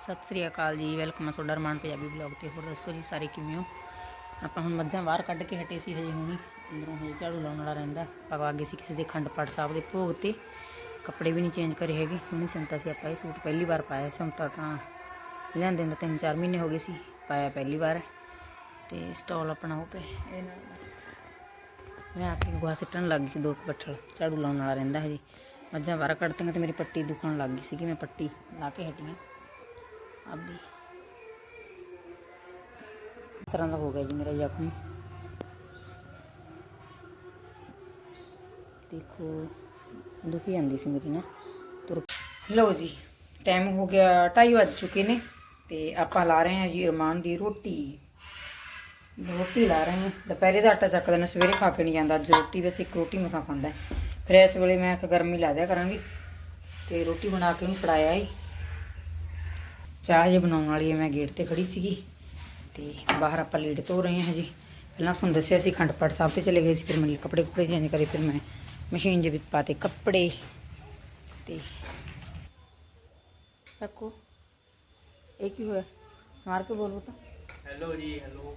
ਸਤਿ ਸ੍ਰੀ ਅਕਾਲ ਜੀ ਵੈਲਕਮ ਆ ਤੁਹਾਡਾ ਰਮਾਨ ਪੰਜਾਬੀ ਬਲੌਗ ਤੇ। ਹੋਰ ਦੱਸੋ ਜੀ ਸਾਰੇ ਕਿਵੇਂ ਹੋ? ਆਪਾਂ ਹੁਣ ਮੱਝਾਂ ਬਾਹਰ ਕੱਢ ਕੇ ਹਟੇ ਸੀ ਹਜੇ ਹੁਣੀ। ਅੰਦਰੋਂ ਹਜੇ ਝਾੜੂ ਲਾਉਣ ਵਾਲਾ ਰਹਿੰਦਾ। ਪਗਵਾ ਗਏ ਸੀ ਕਿਸੇ ਦੇ ਖੰਡ ਪਾਠ ਸਾਹਿਬ ਦੇ ਭੋਗ ਤੇ। ਕੱਪੜੇ ਵੀ ਨਹੀਂ ਚੇਂਜ ਕਰੇ ਹੈਗੇ। ਹੁਣੀ ਸਿੰਤਾ ਸੀ ਆਪਾਂ ਇਹ ਸੂਟ ਪਹਿਲੀ ਵਾਰ ਪਾਇਆ। ਸਿੰਤਾ ਤਾਂ ਲਿਆਂਦੇ ਨੂੰ ਤਿੰਨ ਚਾਰ ਮਹੀਨੇ ਹੋ ਗਏ ਸੀ, ਪਾਇਆ ਪਹਿਲੀ ਵਾਰ। ਤੇ ਸਟਾਲ ਆਪਣਾ ਉਹ ਪਏ ਇਹ ਨਾਲ ਮੈਂ ਆ ਕੇ ਗੋਹਾ ਸਿੱਟਣ ਲੱਗ ਗਈ ਸੀ, ਦੋ ਕੁ ਬੱਠਲ। ਝਾੜੂ ਲਾਉਣ ਵਾਲਾ ਰਹਿੰਦਾ ਹਜੇ। ਮੱਝਾਂ ਬਾਹਰ ਕੱਢਤੀਆਂ ਤੇ ਮੇਰੀ ਪੱਟੀ ਦੁਖਣ ਲੱਗ ਗਈ ਸੀ ਕਿ ਮੈਂ ਪੱਟੀ ਲਾ ਕੇ ਹਟੀ ਹਾਂ। ਆਪਦੀ। ਇਸ ਤਰ੍ਹਾਂ ਦਾ ਹੋ ਗਿਆ ਜੀ ਮੇਰਾ ਜ਼ਖਮ। ਦੇਖੋ, ਦੁਖੀ ਜਾਂਦੀ ਸੀ ਮੇਰੀ ਨਾ, ਤੁਰ ਲਓ ਜੀ ਟਾਈਮ ਹੋ ਗਿਆ 2:30 ਵੱਜ ਚੁੱਕੇ ਨੇ ਤੇ ਆਪਾਂ ਲਾ ਰਹੇ ਹਾਂ ਜੀ ਰਮਾਨ ਦੀ ਰੋਟੀ। ਰੋਟੀ ਲਾ ਰਹੇ ਹਾਂ। ਦੁਪਹਿਰੇ ਦਾ ਆਟਾ ਚੱਕ ਦੇਣਾ ਸਵੇਰੇ ਖਾ ਕੇ ਨਹੀਂ ਜਾਂਦਾ। ਅੱਜ ਰੋਟੀ ਵੈਸੇ ਇੱਕ ਰੋਟੀ ਮਸਾਂ ਖਾਂਦਾ ਫਿਰ ਇਸ ਵੇਲੇ ਮੈਂ ਇੱਕ ਗਰਮੀ ਲਾ ਦਿਆ ਕਰਾਂਗੀ। ਤੇ ਰੋਟੀ ਬਣਾ ਕੇ ਉਹਨੂੰ ਫੜਾਇਆ ਈ ਚਾਹ ਜੇ ਬਣਾਉਣ ਵਾਲੀ ਮੈਂ ਗੇਟ ਤੇ ਖੜੀ ਸੀਗੀ ਤੇ ਬਾਹਰ ਆਪਾਂ ਲੀਡ ਧੋ ਰਹੇ ਹਾਂ ਹਜੇ। ਪਹਿਲਾਂ ਤੁਹਾਨੂੰ ਦੱਸਿਆ ਸੀ ਖੰਡ ਪਾਠ ਸਾਹਿਬ ਤੇ ਚਲੇ ਗਏ ਸੀ ਫਿਰ ਮੈਂ ਕੱਪੜੇ ਕੁਪੜੇ ਚੇਂਜ ਕਰੇ ਫਿਰ ਮੈਂ ਮਸ਼ੀਨ ਦੇ ਵਿੱਚ ਪਾਤੇ ਕੱਪੜੇ ਤੇ ਰੱਖੋ। ਇਹ ਕੀ ਹੋਇਆ? ਸਮਾਰ ਕੇ ਬੋਲ ਬਤਾ ਹੈਲੋ ਜੀ ਹੈਲੋ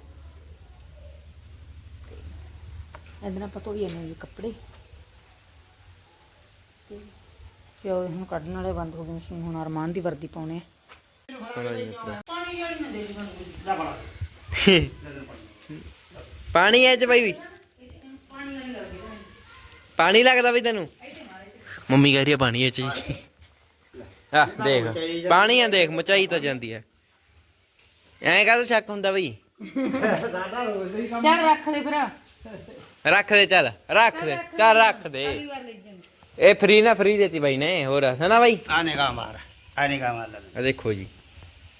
ਇਹਦੇ ਨਾਲ ਪਤੋ ਵੀ ਇਹਨੇ ਜੀ ਕੱਪੜੇ। ਤੇ ਚਲੋ ਹੁਣ ਕੱਢਣ ਵਾਲੇ ਬੰਦ ਹੋ ਗਏ ਮਸ਼ੀਨ ਹੁਣ ਅਰਮਾਨ ਦੀ ਵਰਦੀ ਪਾਉਣੇ ਆ। સોળાઈ મિત્રો પાણી આવે છે ભાઈ પાણી લાગતા ભાઈ તનું મમ્મી કહી રહી પાણી છે હા દેખ પાણી ਆ ਦੇਖ ਮਚਾਈ ਤਾਂ ਜਾਂਦੀ ਹੈ ਐਂ ਕਾਹਦਾ ਸ਼ੱਕ ਹੁੰਦਾ ਬਈ? ਰੱਖ ਦੇ ਚੱਲ। ਰੱਖ ਦੇ ਚੱਲ ਰੱਖ ਦੇ। ਇਹ ਫ੍ਰੀ ਨਾ ਫ੍ਰੀ ਦੇਤੀ ਬਾਈ ਨੇ ਹੋਰ ਹਨਾ ਬਾਈ? ਆਨੇ ਕਾ ਮਾਰ ਆਨੇ ਕਾ ਮਾਰ। ਦੇਖੋ ਜੀ।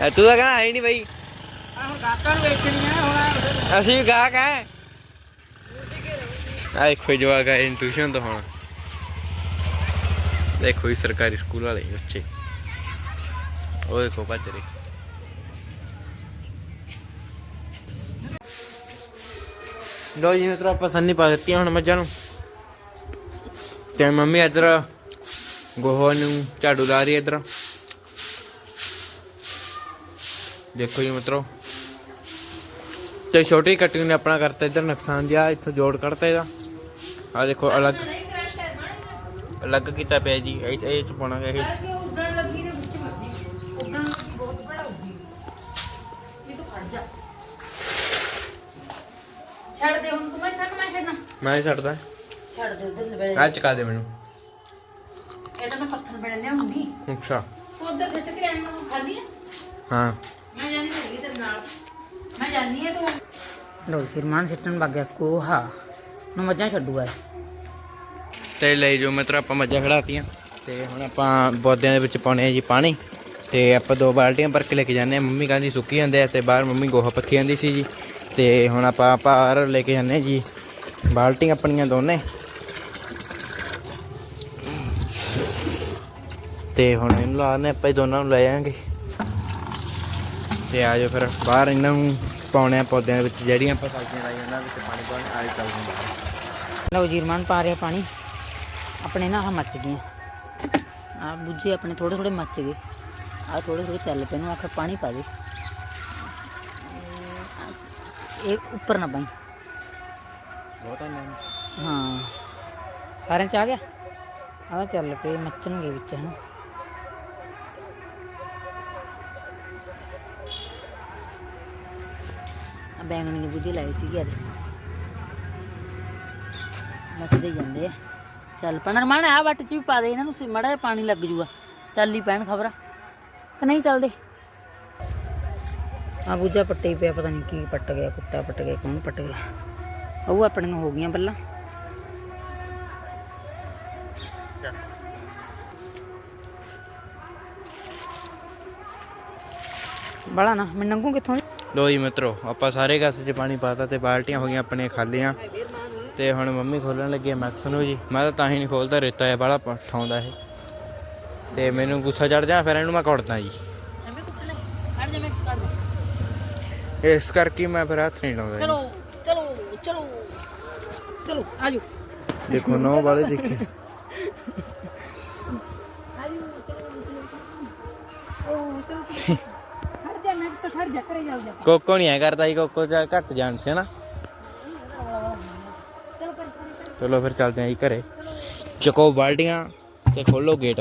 ਐ ਤੂੰ ਤਾਂ ਕਹਿੰਦਾ ਹੈ ਨਹੀਂ ਬਾਈ। ਹੁਣ ਗਾਕਾਂ ਨੂੰ ਵੇਚਣੀਆਂ ਹੁਣ ਅਸੀਂ ਵੀ ਗਾਹਕ ਆ ਆ ਦੇਖੋ ਜਵਾਕ ਆਏ ਨੇ ਤੋਂ ਹੁਣ। ਦੇਖੋ ਜੀ ਸਰਕਾਰੀ ਸਕੂਲ ਵਾਲੇ, ਬੱਚੇ। ਉਹ ਦੇਖੋ ਭੱਜ ਰਹੇ। ਲੋ ਜੀ ਮਿੱਤਰੋ, ਆਪਾਂ ਸੰਨੀ ਪਾ ਦਿੱਤੀਆਂ ਹੁਣ ਮੱਝਾਂ ਨੂੰ। ਤੇ ਮੰਮੀ ਇਧਰ ਗੋਹਾ ਨੂੰ ਝਾੜੂ ਲਾ ਰਹੀ ਹੈ ਇੱਧਰ। ਦੇਖੋ ਜੀ ਮਿੱਤਰੋ। ਤੇ ਛੋਟੀ ਕਟਿੰਗ ਨੇ ਆਪਣਾ ਕਰਤਾ ਇੱਧਰ ਨੁਕਸਾਨ ਦਿਆ ਇੱਥੋਂ ਜੋੜ ਕੱਢਤਾ ਇਹਦਾ। ਆ ਦੇਖੋ ਅਲੱਗ ਅਲੱਗ ਕੀਤਾ ਪਿਆ ਜੀ ਇਹ ਇਹ ਚ ਪਾਉਣਾ ਇਹ। ਕਿ ਉੱਡਣ ਲੱਗੀ ਨੇ ਵਿੱਚ ਮੱਜੀ ਉੱਡਣ ਲੱਗੀ ਬਹੁਤ ਬੜਾ ਉੱਡੀ ਵੀ ਤੂੰ ਖੜ ਜਾ ਛੱਡ ਦੇ ਹੁਣ ਤੂੰ ਮੈਂ ਸੰਗ ਮੈਂ ਛੱਡਣਾ ਮੈਂ ਹੀ ਛੱਡਦਾ। ਛੱਡ ਦੇ ਉਧਰ ਲਵੇ ਆ ਚਕਾ ਦੇ ਮੈਨੂੰ। ਇਹ ਤਾਂ ਮੈਂ ਪੱਥਰ ਬਣ ਲਿਆਉਂਗੀ। ਅੱਛਾ। ਤੂੰ ਉਧਰ ਸਿੱਟ ਕੇ ਮੈਂ ਖਾਲੀ ਹਾਂ। ਮੈਂ ਜਾਣੀ ਹੈਗੀ ਤੇਰੇ ਨਾਲ। ਮੈਂ ਜਾਣੀ ਹੈ ਤੂੰ। ਲੋ ਫਿਰ ਮਾਨ ਸਿੱਟਣ ਲੱਗ ਗਿਆ ਕੋਹਾ। ਨੂੰ ਮੱਝਾਂ ਛੱਡੂਗਾ ਤੇ ਲੈ ਜੋ ਮਿੱਤਰ ਆਪਾਂ ਮੱਝਾਂ ਖੜਾਤੀਆਂ। ਤੇ ਹੁਣ ਆਪਾਂ ਪੌਦਿਆਂ ਦੇ ਵਿੱਚ ਪਾਉਣੇ ਆ ਜੀ ਪਾਣੀ। ਤੇ ਆਪਾਂ ਦੋ ਬਾਲਟੀਆਂ ਭਰ ਕੇ ਲੈ ਕੇ ਜਾਂਦੇ ਆ। ਮੰਮੀ ਕਹਿੰਦੀ ਸੁੱਕੀ ਜਾਂਦੇ ਆ ਤੇ ਬਾਹਰ ਮੰਮੀ ਗੋਹਾ ਪੱਕੀ ਜਾਂਦੀ ਸੀ ਜੀ। ਤੇ ਹੁਣ ਆਪਾਂ ਬਾਹਰ ਲੈ ਕੇ ਜਾਂਦੇ ਆ ਜੀ। ਬਾਲਟੀਆਂ ਆਪਣੀਆਂ ਦੋਨੇ। ਤੇ ਹੁਣ ਇਹਨੂੰ ਲਾਣੇ ਆਪਾਂ ਹੀ ਦੋਨਾਂ ਨੂੰ ਲੈ ਜਾਾਂਗੇ ਤੇ ਆਜੋ ਫਿਰ ਬਾਹਰ ਇਹਨਾਂ ਨੂੰ ਪਾਉਣੇ ਆ ਪੌਦਿਆਂ ਦੇ ਵਿੱਚ ਜਿਹੜੀਆਂ ਆਪਾਂ ਸਬਜ਼ੀਆਂ ਲਾਈਆਂ ਉਹਨਾਂ ਵਿੱਚ ਪਾਣੀ ਪਾਉਣੇ ਚੱਲਦੇ ਹਾਂ ਬਾਹਰ। ਲਓ ਜੀ ਰਮਾਨ ਪਾ ਰਿਹਾ ਪਾਣੀ। ਆਪਣੇ ਨਾ ਆਹ ਮੱਚ ਗਈਆਂ। ਆ ਬੁੱਝੇ ਆਪਣੇ ਥੋੜੇ ਥੋੜੇ ਮੱਚ ਗਏ। ਆ ਥੋੜੇ ਥੋੜੇ ਚੱਲ ਪਏ ਨੂੰ ਆਖਰ ਪਾਣੀ ਪਾ ਦੇ। ਇਹ ਉੱਪਰ ਨਾ ਪਾਈ। ਬਹੁਤ ਹਾਂ। ਸਾਰਿਆਂ ਚ ਆ ਗਿਆ? ਆਹ ਚੱਲ ਪਏ ਮੱਚਣਗੇ ਵਿੱਚ ਹਨਾ? ਬੈਂਗਣੀ ਦੀ ਬੁੱਧੀ ਲਾਈ ਸੀਗੀ ਇਹਦੇ। ਮੱਕਦੇ ਜਾਂਦੇ ਆ। ਚੱਲ ਪਣ ਰਮਾਨ ਆ ਵੱਟ ਚ ਵੀ ਪਾ ਦੇ, ਇਹਨਾਂ ਨੂੰ ਮੜਾ ਪਾਣੀ ਲੱਗ ਜੂਗਾ। ਚੱਲ ਹੀ ਪੈਣ ਖਬਰਾਂ। ਕਿ ਨਹੀਂ ਚੱਲਦੇ? ਆ ਬੂਜਾ ਪੱਟੇ ਪਿਆ, ਪਤਾ ਨਹੀਂ ਕੀ ਪੱਟ ਗਿਆ, ਕੁੱਤਾ ਪੱਟ ਗਿਆ, ਕੌਣ ਪੱਟ ਗਿਆ। ਉਹ ਆਪਣੀਆਂ ਹੋ ਗਈਆਂ ਬੱਲਾਂ। ਬੜਾ ਨਾ ਮੈਂ ਨੰਗੂ ਕਿੱਥੋਂ? ਲੋ ਜੀ ਮਿੱਤਰੋ ਆਪਾਂ ਸਾਰੇ ਗਸ 'ਚ ਪਾਣੀ ਪਾਤਾ ਤੇ ਬਾਲਟੀਆਂ ਹੋ ਗਈਆਂ ਆਪਣੀਆਂ ਖਾਲੀਆਂ ਤੇ ਹੁਣ ਮੰਮੀ ਖੋਲਣ ਲੱਗੀ ਮੈਕਸ ਨੂੰ ਜੀ। ਮੈਂ ਤਾਂ ਤਾਂ ਹੀ ਨਹੀਂ ਖੋਲਦਾ ਰੇਤਾ ਹੈ ਬੜਾ ਠਾਉਂਦਾ ਇਹ। ਤੇ ਮੈਨੂੰ ਗੁੱਸਾ ਚੜ ਜਾ ਫਿਰ ਇਹਨੂੰ ਮੈਂ ਕੁੱਟਦਾ ਜੀ। ਇਸ ਕਰਕੇ ਮੈਂ ਫਿਰ ਹੱਥ ਨਹੀਂ ਲਾਉਂਦਾ ਚਲੋ ਚਲੋ ਚਲੋ ਚਲੋ ਆਜੋ। ਦੇਖੋ ਨੌ ਵਾਲੇ ਦੇਖੇ। ਜਾ ਜਾ ਕੋਕੋ ਨਹੀਂ ਐ ਕਰਦਾ ਜੀ ਕੋਕੋ ਚ ਘੱਟ ਜਾਣ ਸੀ ਨਾ ਚਲੋ ਕਰ ਚਲੋ ਫਿਰ ਚੱਲਦੇ ਆਂ ਜੀ ਘਰੇ। ਚਕੋ ਬਾਲਟੀਆਂ ਤੇ ਖੋਲੋ ਗੇਟ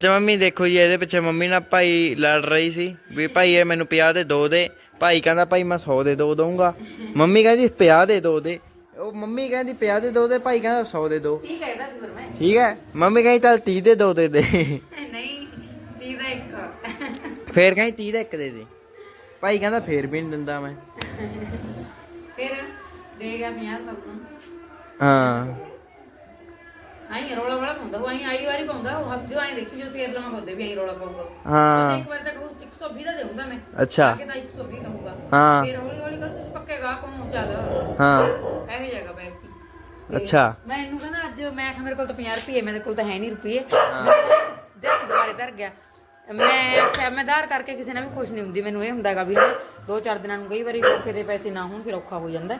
ਤੇ ਮੰਮੀ ਦੇਖੋ ਜੀ ਇਹਦੇ ਪਿੱਛੇ ਮੰਮੀ ਨਾਲ ਭਾਈ ਲੜ ਰਹੀ ਸੀ ਵੀ ਭਾਈ ਇਹ ਮੈਨੂੰ 50 ਦੇ ਦੋ ਦੇ। ਭਾਈ ਕਹਿੰਦਾ ਭਾਈ ਮੈਂ 100 ਦੇ ਦੋ ਦਊਂਗਾ। ਮੰਮੀ ਕਹਿੰਦੀ 50 ਦੇ ਦੋ ਦੇ। ਉਹ ਮੰਮੀ ਕਹਿੰਦੀ 50 ਦੇ ਦੋ ਦੇ। ਭਾਈ ਕਹਿੰਦਾ 100 ਦੇ ਦੋ। ਕੀ ਕਹਿਦਾ ਸੀ ਫਿਰ ਮੈਂ। ਠੀਕ ਹੈ? ਮੰਮੀ ਕਹਿੰਦੀ ਚੱਲ 30 ਦੇ ਦੋ ਦੇ ਦੇ। ਨਹੀਂ ਤੀ ਦਾ ਇੱਕ। ਫੇਰ ਕਹਿੰਦੀ 30 ਦਾ ਇੱਕ ਦੇ ਦੇ। ਭਾਈ ਕਹਿੰਦਾ ਫੇਰ ਵੀ ਨਹੀਂ ਦਿੰਦਾ ਮੈਂ। ਫਿਰ ਦੇ ਗਿਆ 50 ਸਭ ਨੂੰ ਹਾਂ। ਆਈ ਰੋਲਾ ਵਾਲਾ ਪਾਉਂਦਾ ਉਹ ਆਈ ਆਈ ਵਾਰੀ ਪਾਉਂਦਾ ਉਹ ਹੱਥ ਜੋ ਆਈ ਦੇਖੀ ਜੋ ਫੇਰ ਲਵਾਂਗਾ ਉਹਦੇ ਵੀ ਆਈ ਰੋਲਾ ਪਾਉਂਗਾ ਹਾਂ। ਇੱਕ ਵਾਰ ਤੱਕ 120 ਦਾ ਦੇਊਂਗਾ ਮੈਂ। ਅੱਛਾ। ਅੱਗੇ ਤਾਂ 120 ਕਹੂੰਗਾ। ਹਾਂ। ਫਿਰ ਹੌਲੀ ਹੌਲੀ ਕਰ ਤੁਸੀਂ ਪੱਕੇ ਗਾ ਕੋਮ ਚੱਲ। ਹਾਂ। ਐਵੇਂ ਜਗ੍ਹਾ ਬੈਠੀ ਅੱਛਾ। ਮੈਂ ਇਹਨੂੰ ਕਹਿੰਦਾ ਅੱਜ ਮੈਂ ਆਖਿਆ ਮੇਰੇ ਕੋਲ ਤਾਂ 50 ਰੁਪਏ ਮੇਰੇ ਕੋਲ ਤਾਂ ਹੈ ਨਹੀਂ ਰੁਪਏ। ਮੇਰੇ ਕੋਲ ਇੱਕ ਦਿਨ ਦੁਬਾਰੇ ਧਰ ਗਿਆ। ਮੈਂ ਆਖਿਆ ਮੈਂ ਧਾਰ ਕਰਕੇ ਕਿਸੇ ਨਾਲ ਵੀ ਖੁਸ਼ ਨਹੀਂ ਹੁੰਦੀ ਮੈਨੂੰ ਇਹ ਹੁੰਦਾਗਾ ਵੀ ਦੋ ਚਾਰ ਦਿਨਾਂ ਨੂੰ ਕਈ ਵਾਰੀ ਮੌਕੇ ਤੇ ਪੈਸੇ ਨਾ ਹੋਣ ਫਿਰ ਔਖਾ ਹੋ ਜਾਂਦਾ।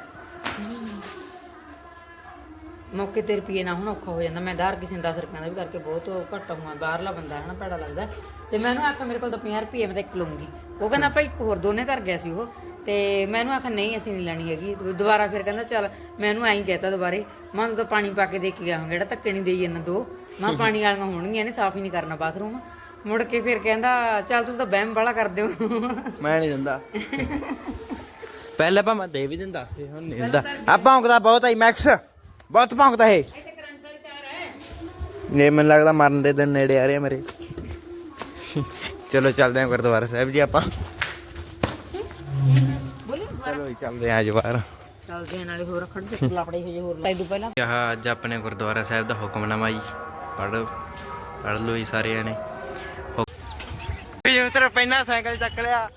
ਮੌਕੇ ਤੇ ਰੁਪਏ ਨਾ ਹੋਣ ਔਖਾ ਹੋ ਜਾਂਦਾ। ਮੈਂ ਧਾਰ ਕਿਸੇ ਨੂੰ 10 ਰੁਪਏ ਦਾ ਵੀ ਕਰਕੇ ਬਹੁਤ ਘੱਟ ਹੋਵਾਂ ਬਾਹਰਲਾ ਬੰਦਾ ਹੈ ਨਾ ਭੈੜਾ ਲੱਗਦਾ। ਤੇ ਮੈਨੂੰ ਆਖਿਆ ਮੇਰੇ ਕੋਲ ਤਾਂ 50 ਰੁਪਏ ਮੈਂ ਤਾਂ ਇੱਕ ਲਊਂਗੀ। ਉਹ ਕਹਿੰਦਾ ਭਾਈ ਇੱਕ ਹੋਰ ਦੋਨੇ ਧਰ ਗਿਆ ਸੀ ਉਹ। ਤੇ ਮੈਨੂੰ ਆਖਿਆ ਨਹੀਂ ਅਸੀਂ ਨਹੀਂ ਲੈਣੀ ਹੈਗੀ। ਦੁਬਾਰਾ ਫਿਰ ਕਹਿੰਦਾ ਚੱਲ ਮੈਨੂੰ ਐਂ ਕਹਿਤਾ ਦੁਬਾਰੇ ਮੈਂ ਤੂੰ ਤਾਂ ਪਾਣੀ ਪਾ ਕੇ ਦੇ ਕੇ ਗਿਆ ਹਾਂ ਜਿਹੜਾ ਧੱਕੇ ਨਹੀਂ ਦੇਈ ਜਾਂਦਾ ਦੋ। ਮੈਂ ਪਾਣੀ ਵਾਲੀਆਂ ਹੋਣਗੀਆਂ ਨੇ ਸਾਫ਼ ਹੀ ਨਹੀਂ ਕਰਨਾ ਬਾਥਰੂਮ। ਮੁੜ ਕੇ ਫਿਰ ਕਹਿੰਦਾ ਚੱਲ ਤੁਸੀਂ ਤਾਂ ਵਹਿਮ ਵਾਲਾ ਕਰਦੇ ਹੋ। ਮੈਂ ਨਹੀਂ ਦਿੰਦਾ। ਪਹਿਲੇ ਭਾਵੇਂ ਦੇ ਵੀ ਦਿੰਦਾ ਤੇ ਹੁਣ ਨਹੀਂ ਦਿੰਦਾ। ਆ ਭੌਂਕਦਾ ਬਹੁਤ ਆਈ ਮੈਕਸ। ਬਹੁਤ ਭੌਂਕਦਾ ਇਹ ਨੇ ਮੈਨੂੰ ਲੱਗਦਾ ਮਰਨ ਦੇ ਦਿਨ ਨੇੜੇ ਆ ਰਹੇ ਆ ਮੇਰੇ ਚਲੋ ਚੱਲਦੇ ਆਂ ਗੁਰਦੁਆਰਾ ਸਾਹਿਬ ਜੀ ਆਪਾਂ ਬੋਲੀ ਚਲੋ ਜੀ ਚੱਲਦੇ ਆਂ ਅੱਜ ਬਾਹਰ ਚੱਲਦੇ ਆ ਨਾਲੇ ਹੋਰ ਖੜ ਤੇ ਲਾਪੜੇ ਹੋ ਜੇ ਹੋਰ ਲਾਈ ਦੂ ਪਹਿਲਾਂ ਆਹ ਅੱਜ ਆਪਣੇ ਗੁਰਦੁਆਰਾ ਸਾਹਿਬ ਦਾ ਹੁਕਮਨਾਮਾ ਜੀ ਪੜ੍ਹ ਪੜ੍ਹ ਲਓ ਜੀ ਸਾਰਿਆਂ ਨੇ ਵੀ ਮਿੱਤਰ ਪਹਿਲਾਂ ਸਾਈਕਲ ਚੱਕ ਲਿਆ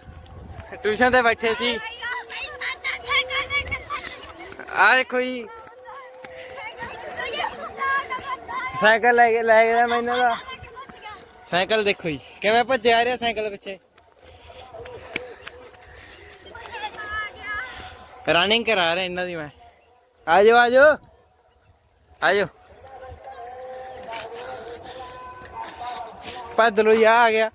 ਟਿਊਸ਼ਨ ਤੇ ਬੈਠੇ ਸੀ ਆ ਦੇਖੋ ਜੀ ਸਾਈਕਲ ਲੈ ਕੇ ਲੈ ਗਿਆ ਮੈਂ ਇਹਨਾਂ ਦਾ ਸਾਈਕਲ ਦੇਖੋ ਜੀ। ਕਿਵੇਂ ਭੱਜਿਆ ਰਿਹਾ ਸਾਈਕਲ ਪਿੱਛੇ? ਰਨਿੰਗ ਕਰਾ ਰਿਹਾ ਇਹਨਾਂ ਦੀ ਮੈਂ। ਆਜੋ ਆਜੋ। ਆਜੋ। ਭੱਜ ਲੋ ਯਾ ਆ ਗਿਆ।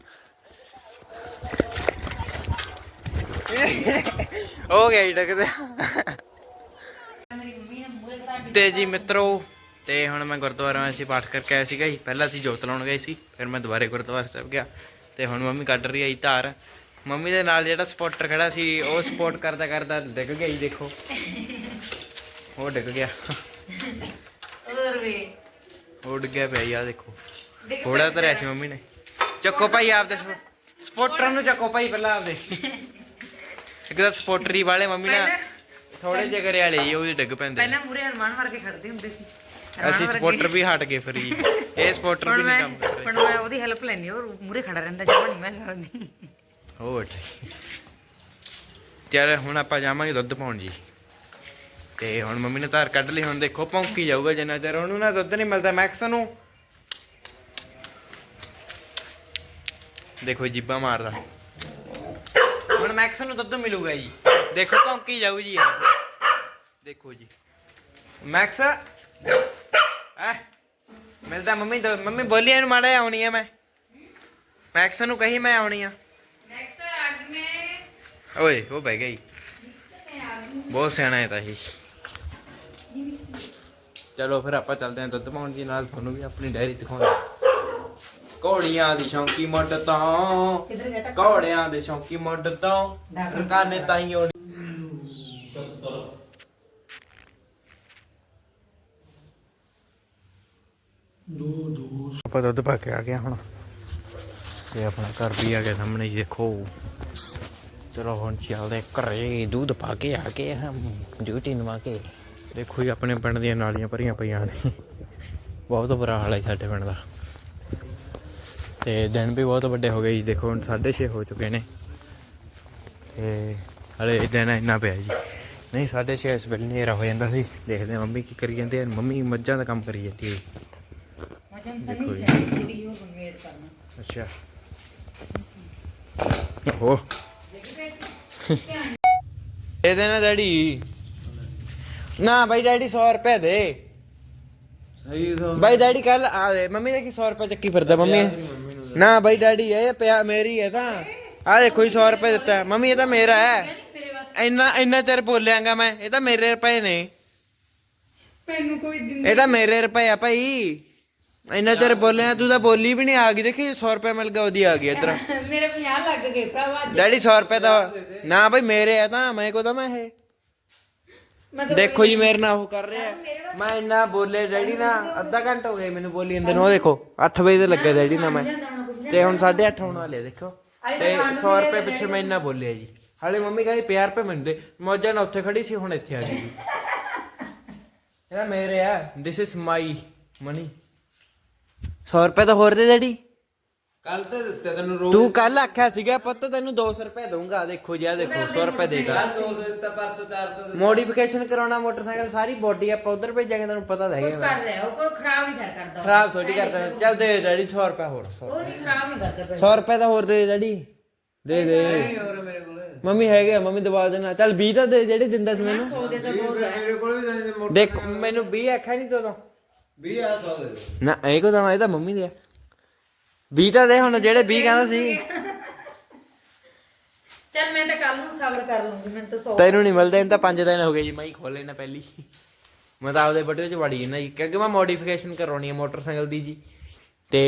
ਹੋ ਗਿਆ ਜੀ ਡਕਦੇ ਤੇ ਜੀ ਮਿੱਤਰੋ ਤੇ ਹੁਣ ਮੈਂ ਗੁਰਦੁਆਰਾ ਵਿੱਚ ਪਾਠ ਕਰਕੇ ਆਇਆ ਸੀਗਾ ਜੀ। ਪਹਿਲਾਂ ਅਸੀਂ ਜੋਤ ਲਾਉਣ ਗਏ ਸੀ ਫਿਰ ਮੈਂ ਦੁਬਾਰੇ ਗੁਰਦੁਆਰਾ ਸਾਹਿਬ ਗਿਆ। ਤੇ ਹੁਣ ਮੰਮੀ ਕੱਢ ਰਹੀ ਹੈ ਜੀ ਧਾਰ। ਮੰਮੀ ਦੇ ਨਾਲ ਜਿਹੜਾ ਸਪੋਰਟਰ ਖੜਾ ਸੀ ਉਹ ਸਪੋਰਟ ਕਰਦਾ ਕਰਦਾ ਡਿੱਗ ਗਿਆ ਜੀ ਦੇਖੋ। ਉਹ ਡਿੱਗ ਗਿਆ। ਹੋਰ ਵੇ। ਉਹ ਡਿੱਗਿਆ ਪਿਆ ਜੀ ਆ ਦੇਖੋ। ਥੋੜਾ ਤਾਂ ਸੀ ਮੰਮੀ ਨੇ। ਚੱਕੋ ਭਾਈ ਆਪਦੇ ਸਪੋਰਟਰਾਂ ਨੂੰ ਚੱਕੋ ਭਾਈ ਪਹਿਲਾਂ ਆਪਦੇ। ਇੱਕ ਤਾਂ ਸਪੋਰਟਰੀ ਵਾਲੇ ਮੰਮੀ ਨੇ ਥੋੜੇ ਜਿਹੇ ਕਰੇ ਵਾਲੇ ਜੀ ਉਹ ਡਿੱਗ ਪੈਂਦੇ ਪਹਿਲਾਂ ਮੂਰੇ ਹਨੂਮਾਨ ਵਰਗੇ ਖੜਦੇ ਹੁੰਦੇ ਸੀ। ਅਸੀਂ ਸਪੋਰਟਰ ਵੀ ਹਟ ਗਏ ਫਿਰ ਜੀ ਇਹ ਸਪੋਰਟਰ ਵੀ ਨਹੀਂ ਕੰਮ ਕਰ ਰਹੇ। ਹੁਣ ਮੈਂ ਉਹਦੀ ਹੈਲਪ ਲੈਣੀ ਉਹ ਮੂਰੇ ਖੜਾ ਰਹਿੰਦਾ ਜਮਾ ਨਹੀਂ ਮੈਂ ਸਕਦੀ ਹੋ ਚੱਲ ਹੁਣ ਆਪਾਂ ਜਾਵਾਂਗੇ ਦੁੱਧ ਪਾਉਣ ਜੀ। ਤੇ ਹੁਣ ਮੰਮੀ ਨੇ ਧਾਰ ਕੱਢ ਲਈ ਹੁਣ ਦੇਖੋ ਭੌਂਕੀ ਜਾਊਗਾ ਜਿੰਨਾ ਚਿਰ ਉਹਨੂੰ ਨਾ ਦੁੱਧ ਨਹੀਂ ਮਿਲਦਾ ਮੈਕਸ ਨੂੰ। ਦੇਖੋ ਜੀਬਾ ਮਾਰਦਾ। ਹੁਣ ਮੈਕਸ ਨੂੰ ਦੁੱਧ ਮਿਲੂਗਾ ਜੀ। ਦੇਖੋ ਭੌਂਕੀ ਜਾਊ ਜੀ ਇਹ। ਦੇਖੋ ਜੀ। ਮੈਕਸ ਮਿਲਦਾ ਮੰਮੀ ਦੁੱਧ- ਮੰਮੀ ਬੋਲੀ ਇਹਨੂੰ ਮਾੜਾ ਜਿਹਾ ਆਉਣੀ ਆ ਮੈਂ। ਮੈਕਸ ਨੂੰ ਕਹੀ ਮੈਂ ਆਉਣੀ ਆ। ਓਏ ਉਹ ਬਹਿ ਜੀ ਬਹੁਤ ਸਿਆਣਾ ਹੈ ਤਾਂ ਇਹ। ਚਲੋ ਫਿਰ ਆਪਾਂ ਚੱਲਦੇ ਹਾਂ ਦੁੱਧ ਪਾਉਣ ਜੀ ਨਾਲ ਤੁਹਾਨੂੰ ਵੀ ਆਪਣੀ ਡਾਇਰੀ ਦਿਖਾਉਂਦੇ ਘੋੜੀਆਂ ਦੀ ਸ਼ੌਂਕੀ ਮੁੱਢ ਤੋਂ ਘੋੜਿਆਂ ਦੇ ਸ਼ੌਂਕੀ ਮੁੱਢ ਤੋਂ ਰਕਾਨੇ ਤਾਈਓ ਆਪਾਂ ਦੁੱਧ ਪਾ ਕੇ ਆ ਗਿਆ ਹੁਣ। ਤੇ ਆਪਣਾ ਘਰ ਵੀ ਆ ਗਿਆ ਸਾਹਮਣੇ ਜੀ, ਦੇਖੋ। ਚਲੋ ਹੁਣ ਚੱਲਦੇ ਘਰੇ, ਦੁੱਧ ਪਾ ਕੇ ਆ ਗਏ ਹਮ ਡਿਊਟੀ ਨਵਾ ਕੇ। ਦੇਖੋ ਜੀ, ਆਪਣੇ ਪਿੰਡ ਦੀਆਂ ਨਾਲੀਆਂ ਭਰੀਆਂ ਪਈਆਂ ਨੇ। ਬਹੁਤ ਬੁਰਾ ਹਾਲ ਹੈ ਸਾਡੇ ਪਿੰਡ ਦਾ। ਤੇ ਦਿਨ ਵੀ ਬਹੁਤ ਵੱਡੇ ਹੋ ਗਏ ਜੀ, ਦੇਖੋ ਹੁਣ 6:30 ਹੋ ਚੁੱਕੇ ਨੇ। ਤੇ ਹਲੇ ਦਿਨ ਇੰਨਾ ਪਿਆ ਜੀ। ਨਹੀਂ 6:30 ਇਸ ਵੇਲੇ ਹਨੇਰਾ ਹੋ ਜਾਂਦਾ ਸੀ। ਦੇਖਦੇ ਮੰਮੀ ਕੀ ਕਰੀ ਜਾਂਦੇ ਆ ਮੰਮੀ ਮੱਝਾਂ ਦਾ ਕੰਮ ਕਰੀ ਜਾਂਦੀ ਹੈ ਮਜਨ ਦੇਖੋ ਜੀ। ਕਰਨਾ। ਅੱਛਾ। ਓਹ। ਇਹਦੇ ਨਾ ਡੈਡੀ। ਨਾ ਬਾਈ ਡੈਡੀ 100 ਰੁਪਏ ਦੇ। ਸਹੀ ਬਾਈ ਡੈਡੀ ਕੱਲ ਆ ਦੇ। ਮੰਮੀ ਦੇ ਕੀ 100 ਰੁਪਏ ਚੱਕੀ ਫਿਰਦਾ ਮੰਮੀ। ਨਾ ਬਾਈ ਡੈਡੀ ਇਹ ਪਿਆ ਮੇਰੀ ਹੈ ਤਾਂ। ਆ ਦੇਖੋ ਜੀ 100 ਰੁਪਏ ਦਿੱਤਾ। ਹੈ। ਮੰਮੀ ਇਹ ਤਾਂ ਮੇਰਾ ਹੈ। ਇੰਨਾ ਇੰਨਾ ਚਿਰ ਬੋਲਿਆਂਗਾ ਮੈਂ। ਇਹ ਤਾਂ ਮੇਰੇ ਰੁਪਏ ਨੇ। ਮੈਨੂੰ ਕੋਈ ਦਿਨ ਇਹ ਤਾਂ ਮੇਰੇ ਰੁਪਏ ਆ ਭਾਈ। ਇੰਨਾ ਚਿਰ ਬੋਲਿਆ ਤੂੰ ਤਾਂ ਬੋਲੀ ਵੀ ਨਹੀਂ ਆ ਗਈ ਦੇਖੀ 100 ਰੁਪਏ ਮਿਲ ਗਿਆ ਉਹਦੀ ਆ ਗਈ ਇਧਰ। ਮੇਰੇ 50 ਲੱਗ ਗਏ ਭਰਾਵਾ ਡੈਡੀ 100 ਰੁਪਏ ਦਾ ਨਾ ਭਾਈ ਮੇਰੇ ਆ ਤਾਂ ਮੈਂ ਕੋ ਤਾਂ ਮੈਂ ਇਹ। ਤਾਂ ਦੇਖੋ ਜੀ ਮੇਰੇ ਨਾਲ ਉਹ ਕਰ ਰਿਹਾ। ਮੈਂ ਇੰਨਾ ਬੋਲੇ ਡੈਡੀ ਨਾ ਅੱਧਾ ਘੰਟਾ ਹੋ ਗਿਆ ਮੈਨੂੰ ਬੋਲੀ ਜਾਂਦੇ ਨੂੰ ਉਹ ਦੇਖੋ 8 ਵਜੇ ਤੇ ਲੱਗਾ ਡੈਡੀ ਨਾਲ ਮੈਂ। ਤੇ ਹੁਣ 8:30 ਹੋਣ ਵਾਲੇ ਦੇਖੋ। ਤੇ 100 ਰੁਪਏ ਪਿੱਛੇ ਮੈਂ ਇੰਨਾ ਬੋਲਿਆ ਜੀ। ਹਾਲੇ ਮੰਮੀ ਕਹਿੰਦੀ 50 ਰੁਪਏ ਮੈਨੂੰ ਦੇ। ਮੌਜਾਂ ਨਾਲ ਉੱਥੇ ਖੜੀ ਸੀ ਹੁਣ ਇੱਥੇ ਆ ਗਈ ਇਹਦਾ ਮੇਰੇ ਆ ਦਿਸ ਇਜ਼ ਮਾਈ ਮਨੀ 100 ਰੁਪਏ ਤਾਂ ਹੋਰ ਦੇ ਡੈਡੀ ਕੱਲ ਤੇ ਦਿੱਤੇ ਤੈਨੂੰ ਰੋਜ਼। ਤੂੰ ਕੱਲ ਆਖਿਆ ਸੀਗਾ ਪੁੱਤ ਤੈਨੂੰ 200 ਰੁਪਏ ਦਊਂਗਾ। ਦੇਖੋ ਜੀ ਆ ਦੇਖੋ 100 ਰੁਪਏ ਦੇਗਾ 200 ਦਿੱਤਾ ਪਰਸੋਂ 400 ਮੋਡੀਫਿਕੇਸ਼ਨ ਕਰਾਉਣਾ ਮੋਟਰਸਾਈਕਲ ਸਾਰੀ ਬੋਡੀ ਆਪਾਂ ਉਧਰ ਭੇਜਾਂਗੇ ਤੈਨੂੰ ਪਤਾ ਕੁਝ ਕਰ ਰਿਹਾ ਉਹ ਕੋਲ ਖਰਾਬ ਨਹੀਂ ਕਰ ਕਰਦਾ। ਖਰਾਬ ਥੋੜੀ ਕਰਦਾ। ਚੱਲ ਦੇ ਡੈਡੀ 100 ਰੁਪਏ ਹੋਰ 100 ਉਹ ਨਹੀਂ ਖਰਾਬ ਨਹੀਂ ਕਰਦਾ ਫਿਰ। 100 ਰੁਪਏ ਤਾਂ ਹੋਰ ਦੇ ਡੈਡੀ। ਦੇ ਦੇ। ਹੋਰ ਮੇਰੇ ਕੋਲ। ਮੰਮੀ ਹੈਗੇ ਆ, ਮੰਮੀ ਦਵਾ ਦੇਣਾ। ਚੱਲ 20 ਤਾਂ ਦੇ ਜਿਹੜੇ ਦਿੰਦਾ ਸੀ ਮੈਨੂੰ। 100 ਦੇ ਤਾਂ ਬਹੁਤ ਹੈ। ਮੇਰੇ ਕੋਲ ਵੀ ਜਾਣੇ ਮੋਟਰ ਦੇਖ ਮੈਨੂੰ 20 ਆਖਿਆ ਨਹੀਂ ਤੋ ਤਾਂ 20 ਆ 100 ਦੇ ਦਿਓ। ਨਾ ਇਹ ਕੋ ਤਾਂ ਇਹ ਤਾਂ ਮੰਮੀ ਦੇ ਆ। 20 ਤਾਂ ਦੇ ਹੁਣ ਜਿਹੜੇ 20 ਕਹਿੰਦਾ ਸੀ। ਚੱਲ ਮੈਂ ਤਾਂ ਕੱਲ ਨੂੰ ਸਬਰ ਕਰ ਲੂੰਗੀ ਮੈਨੂੰ ਤਾਂ 100 ਤੈਨੂੰ ਨਹੀਂ ਮਿਲਦੇ ਇਹਨੂੰ ਤਾਂ 5 ਦਿਨ ਹੋ ਗਏ ਜੀ ਮੈਂ ਹੀ ਖੋਲੇ ਨਾ ਪਹਿਲੀ। ਮੈਂ ਤਾਂ ਆਪਦੇ ਬਟੂਏ 'ਚ ਵੜੀ ਨਾ ਜੀ ਕਿਉਂਕਿ ਮੈਂ ਮੋਡੀਫਿਕੇਸ਼ਨ ਕਰਾਉਣੀ ਹੈ ਮੋਟਰਸਾਈਕਲ ਦੀ ਜੀ। ਤੇ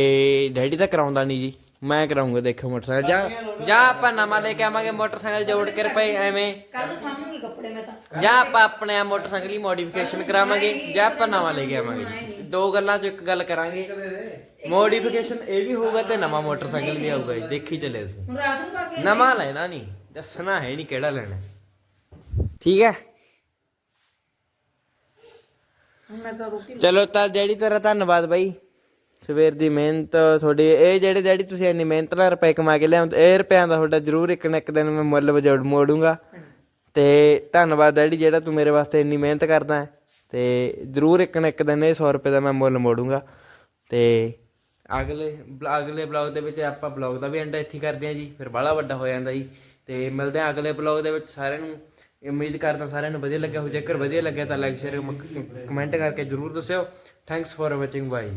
ਡੈਡੀ ਤਾਂ ਕਰਾਉਂਦਾ ਨਹੀਂ ਜੀ। ਮੈਂ ਕਰਾਉਂਗਾ ਦੇਖੋ ਮੋਟਰਸਾਈਕਲ। ਜਾਂ ਜਾਂ ਆਪਾਂ ਨਵਾਂ ਲੈ ਕੇ ਆਵਾਂਗੇ ਮੋਟਰਸਾਈਕਲ ਜੋੜ ਕੇ ਰੁਪਏ ਐਵੇਂ। ਕੱਲ ਨੂੰ ਸਾਂਭੂਗੀ ਕੱਪੜੇ ਮੈਂ ਤਾਂ। ਜਾਂ ਆਪਾਂ ਆਪਣੇ ਆ ਮੋਟਰਸਾਈਕਲ ਦੀ ਮੋਡੀਫਿਕੇਸ਼ਨ ਕਰਾਵਾਂਗੇ ਜਾਂ ਆਪਾਂ ਨਵਾਂ ਲੈ ਕੇ ਆਵਾਂਗੇ। ਦੋ ਗੱਲਾਂ 'ਚ ਇੱਕ ਗੱਲ ਕਰਾਂਗੇ। ਮੋਡੀਫਿਕੇਸ਼ਨ ਇਹ ਵੀ ਹੋਊਗਾ ਤੇ ਨਵਾਂ ਮੋਟਰਸਾਈਕਲ ਵੀ ਆਊਗਾ ਜੀ ਦੇਖੀ ਚੱਲੇ ਤੁਸੀਂ। ਹੁਣ ਰਾਤ ਨੂੰ ਪਾ ਕੇ ਨਵਾਂ ਲੈਣਾ ਨਹੀਂ ਦੱਸਣਾ ਹੈ ਨਹੀਂ ਕਿਹੜਾ ਲੈਣਾ। ਠੀਕ ਹੈ? ਮੈਂ ਤਾਂ ਚਲੋ ਤਾਂ ਡੈਡੀ ਤੇਰਾ ਧੰਨਵਾਦ ਬਾਈ। ਸਵੇਰ ਦੀ ਮਿਹਨਤ ਤੁਹਾਡੀ, ਇਹ ਜਿਹੜੇ ਡੈਡੀ ਤੁਸੀਂ ਇੰਨੀ ਮਿਹਨਤ ਨਾਲ ਰੁਪਏ ਕਮਾ ਕੇ ਲਿਆਉਂਦੇ, ਇਹ ਰੁਪਿਆਂ ਦਾ ਤੁਹਾਡਾ ਜ਼ਰੂਰ ਇੱਕ ਨਾ ਇੱਕ ਦਿਨ ਮੈਂ ਮੁੱਲ ਵਜੋੜ ਮੋੜੂੰਗਾ। ਤੇ ਧੰਨਵਾਦ ਡੈਡੀ ਜਿਹੜਾ ਤੂੰ ਮੇਰੇ ਵਾਸਤੇ ਇੰਨੀ ਮਿਹਨਤ ਕਰਦਾ ਹੈ। ਤੇ ਜ਼ਰੂਰ ਇੱਕ ਨਾ ਇੱਕ ਦਿਨ ਇਹ 100 ਰੁਪਏ ਦਾ ਮੈਂ ਮੁੱਲ ਮੋੜੂੰਗਾ। ਤੇ ਅਗਲੇ ਬਲ- ਅਗਲੇ ਬਲੌਗ ਦੇ ਵਿੱਚ ਆਪਾਂ ਬਲੌਗ ਦਾ ਵੀ ਐਂਡ ਇੱਥੇ ਕਰਦੇ ਹਾਂ ਜੀ, ਫਿਰ ਬਾਹਲਾ ਵੱਡਾ ਹੋ ਜਾਂਦਾ ਜੀ। ਤੇ ਮਿਲਦੇ ਹਾਂ ਅਗਲੇ ਬਲੌਗ ਦੇ ਵਿੱਚ ਸਾਰਿਆਂ ਨੂੰ। ਉਮੀਦ ਕਰਦਾ ਸਾਰਿਆਂ ਨੂੰ ਵਧੀਆ ਲੱਗਿਆ ਹੋ ਜੇਕਰ ਵਧੀਆ ਲੱਗਿਆ ਤਾਂ ਲਾਈਕ ਸ਼ੇਅਰ ਕਮੈਂਟ ਕਰਕੇ ਜਰੂਰ ਦੱਸਿਓ। Thanks for watching by